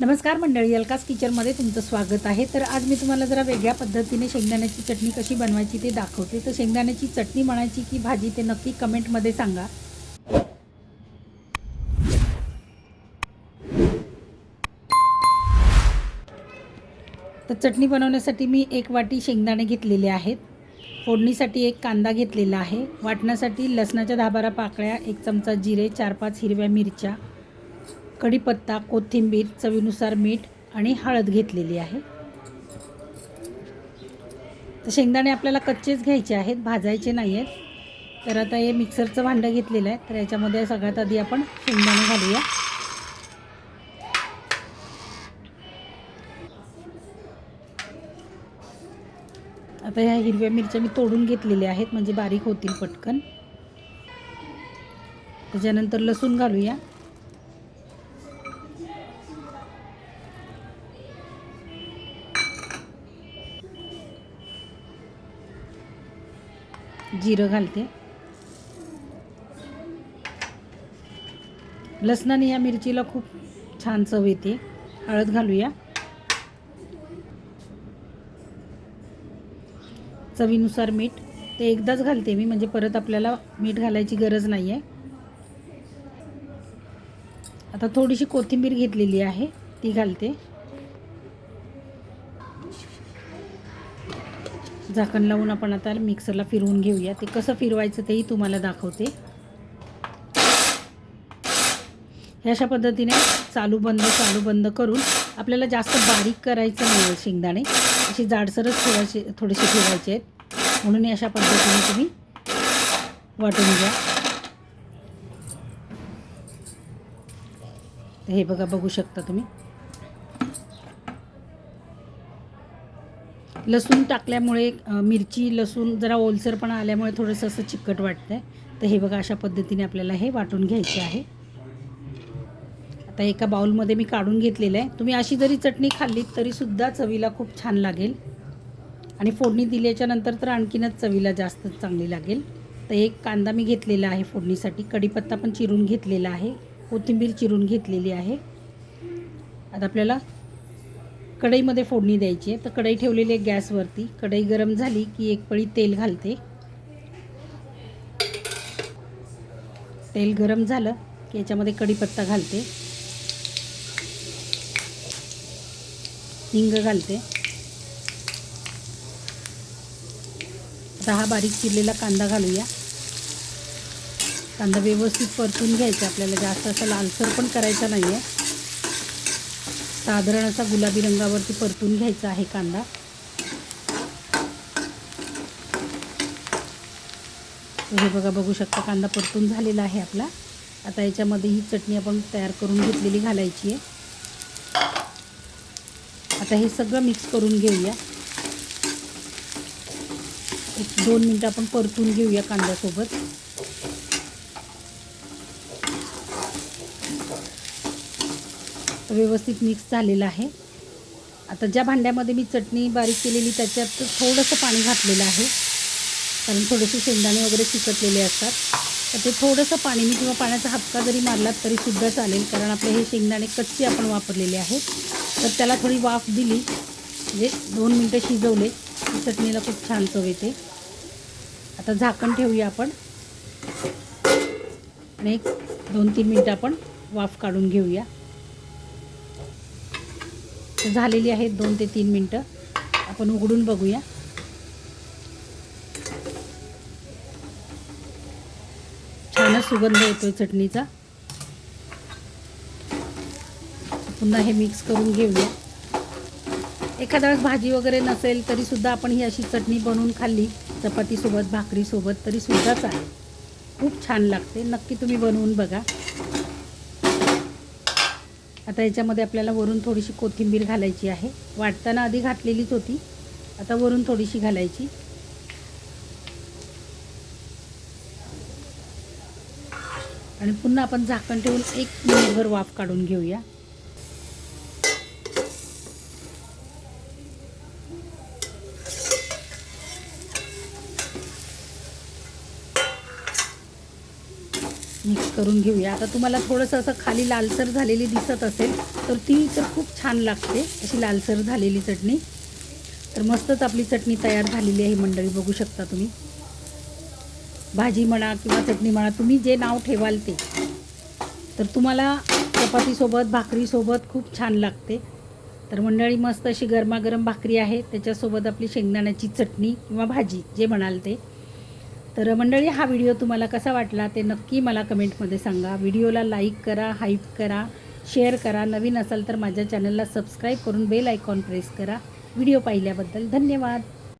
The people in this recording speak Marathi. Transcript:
नमस्कार मंडळी अलकास किचनमध्ये तुमचं स्वागत आहे. तर आज मी तुम्हाला जरा वेगळ्या पद्धतीने शेंगदाण्याची चटणी कशी बनवायची ते दाखवते. तर शेंगदाण्याची चटणी म्हणायची की भाजी ते नक्की कमेंटमध्ये सांगा. तर चटणी बनवण्यासाठी मी एक वाटी शेंगदाणे घेतलेले आहेत. फोडणीसाठी एक कांदा घेतलेला आहे. वाटण्यासाठी लसणाच्या दहा बारा पाकळ्या एक चमचा जिरे चार पाच हिरव्या मिरच्या कढीपत्ता कोथिंबीर चवीनुसार मीठ आणि हळद घेतलेली आहे. तर शेंगदाणे आपल्याला कच्चेच घ्यायचे आहेत भाजायचे नाही आहेत तर आता हे मिक्सरचं भांडं घेतलेलं आहे. तर याच्यामध्ये सगळ्यात आधी आपण शेंगदाणे घालूया. आता ह्या हिरव्या मिरच्या मी तोडून घेतलेल्या आहेत म्हणजे बारीक होतील पटकन. त्याच्यानंतर लसूण घालूया. जिरं घालते. लसणाने या मिरचीला खूप छान चव येते. हळद घालूया. चवीनुसार मीठ. ते एकदाच घालते मी म्हणजे परत आपल्याला मीठ घालायची गरज नाही आहे आता थोडीशी कोथिंबीर घेतलेली आहे ती घालते. झाकण लावून आपण आता मिक्सरला फिरवून घेऊया. ते कसं फिरवायचं तेही तुम्हाला दाखवते. ह्या अशा पद्धतीने चालू बंद चालू बंद करून आपल्याला जास्त बारीक करायचं नाही आहे शेंगदाणे. अशी जाडसरच थोडेसे थोडेसे ठेवायचे आहेत. म्हणून अशा पद्धतीने तुम्ही वाटून घ्या. हे बघा बघू शकता तुम्ही. लसूण टाकल्यामुळे मिरची लसूण जरा ओलसरपणा आल्यामुळे थोडंसं असं चिकट वाटतं आहे तर हे बघा अशा पद्धतीने आपल्याला हे वाटून घ्यायचे आहे. आता एका बाउलमध्ये मी काढून घेतलेलं आहे. तुम्ही अशी जरी चटणी खाल्लीत तरीसुद्धा चवीला खूप छान लागेल. आणि फोडणी दिल्याच्या नंतर तर आणखीनच चवीला जास्त चांगली लागेल. तर एक कांदा मी घेतलेला आहे फोडणीसाठी. कढीपत्ता पण चिरून घेतलेला आहे. कोथिंबीर चिरून घेतलेली आहे. आता आपल्याला कढईमध्ये फोडणी द्यायची आहे. तर कढई ठेवलेली आहे गॅसवरती. कढई गरम झाली की एक पळी तेल घालते. तेल गरम झालं की याच्यामध्ये कढीपत्ता घालते. हिंग घालते. दहा बारीक चिरलेला कांदा घालूया. कांदा व्यवस्थित परतून घ्यायचा आपल्याला. जास्त असा लालसर पण करायचा नाही आहे साधारण असा गुलाबी रंगावरती परतून घ्यायचा आहे कांदा. हे बघा बघू शकता कांदा परतून झालेला आहे आपला. आता याच्यामध्ये ही चटणी आपण तयार करून घेतलेली घालायची आहे. आता हे सगळं मिक्स करून घेऊया. एक दोन मिनटं आपण परतून घेऊया कांद्यासोबत. व्यवस्थित मिक्स झालेलं आहे. आता ज्या भांड्यामध्ये मी चटणी बारीक केलेली त्याच्यात थोडंसं पाणी घातलेलं आहे. कारण थोडेसे शेंगदाणे वगैरे चिकटलेले असतात. तर ते थोडंसं पाणी मी किंवा पाण्याचा हपका जरी मारलात तरीसुद्धा चालेल. कारण आपले हे शेंगदाणे कच्चे आपण वापरलेले आहेत. तर त्याला थोडी वाफ दिली. म्हणजे दोन मिनटं शिजवले. की चटणीला खूप छान चव येते. आता झाकण ठेवूया आपण. आणि एक दोन तीन मिनटं आपण वाफ काढून घेऊया. झालेली आहेत दोन ते तीन मिनटं. आपण उघडून बघूया. छानच सुगंध येतोय चटणीचा. पुन्हा हे मिक्स करून घेऊया. एखाद्या वेळेस भाजी वगैरे नसेल तरीसुद्धा आपण ही अशी चटणी बनवून खाल्ली. चपातीसोबत भाकरीसोबत तरीसुद्धा चालेल खूप छान लागते. नक्की तुम्ही बनवून बघा. आता याच्यामध्ये आपल्याला वरून थोडीशी कोथिंबीर घालायची आहे. वाटताना आधी घातलेलीच होती. आता वरून थोडीशी घालायची. आणि पुन्हा आपण झाकण ठेवून एक मिनिटभर वाफ काढून घेऊया. मिक्स करून घेऊया. आता तुम्हाला थोडंसं असं खाली लालसर झालेली दिसत असेल तर ती तर खूप छान लागते अशी लालसर झालेली चटणी. तर मस्तच आपली चटणी तयार झालेली आहे मंडळी बघू शकता तुम्ही. भाजी म्हणा किंवा चटणी म्हणा तुम्ही जे नाव ठेवाल ते. तर तुम्हाला चपातीसोबत भाकरीसोबत खूप छान लागते. तर मंडळी मस्त अशी गरमागरम भाकरी आहे. त्याच्यासोबत आपली शेंगदाण्याची चटणी किंवा भाजी जे म्हणाल ते. तर मंडळी हा व्हिडिओ तुम्हाला कसा वाटला ते नक्की मला कमेंटमध्ये सांगा. व्हिडिओला लाईक करा हाईप करा शेअर करा. नवीन असाल तर माझ्या चॅनलला सबस्क्राईब करून बेल आयकॉन प्रेस करा. व्हिडिओ पाहिल्याबद्दल धन्यवाद.